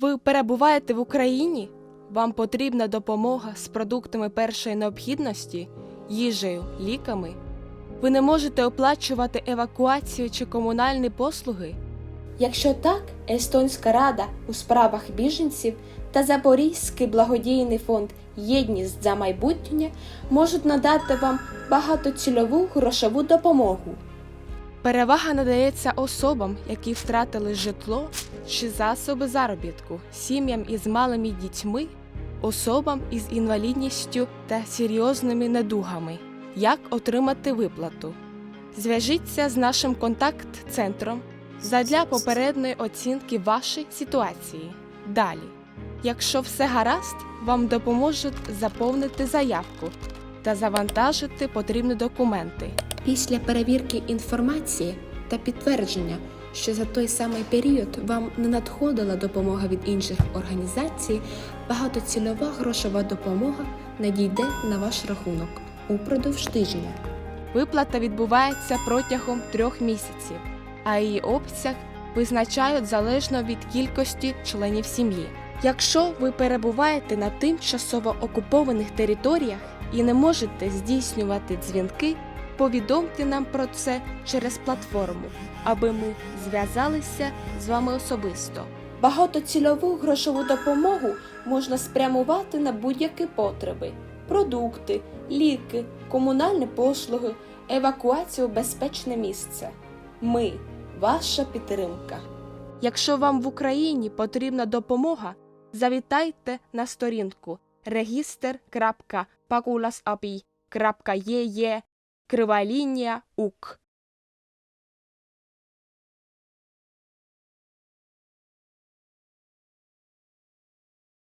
Ви перебуваєте в Україні? Вам потрібна допомога з продуктами першої необхідності, їжею, ліками? Ви не можете оплачувати евакуацію чи комунальні послуги? Якщо так, Естонська рада у справах біженців та Запорізький благодійний фонд Єдність за майбутнє можуть надати вам багатоцільову грошову допомогу. Перевага надається особам, які втратили житло чи засоби заробітку, сім'ям із малими дітьми, особам із інвалідністю та серйозними недугами. Як отримати виплату? Зв'яжіться з нашим контакт-центром задля попередньої оцінки вашої ситуації. Далі, якщо все гаразд, вам допоможуть заповнити заявку та завантажити потрібні документи. Після перевірки інформації та підтвердження, що за той самий період вам не надходила допомога від інших організацій, багатоцільова грошова допомога надійде на ваш рахунок упродовж тижня. Виплата відбувається протягом трьох місяців, а її обсяг визначають залежно від кількості членів сім'ї. Якщо ви перебуваєте на тимчасово окупованих територіях і не можете здійснювати дзвінки, повідомте нам про це через платформу, аби ми зв'язалися з вами особисто. Багатоцільову грошову допомогу можна спрямувати на будь-які потреби: продукти, ліки, комунальні послуги, евакуацію у безпечне місце. Ми ваша підтримка. Якщо вам в Україні потрібна допомога, завітайте на сторінку register.pakulasapi.ee кривалінія УК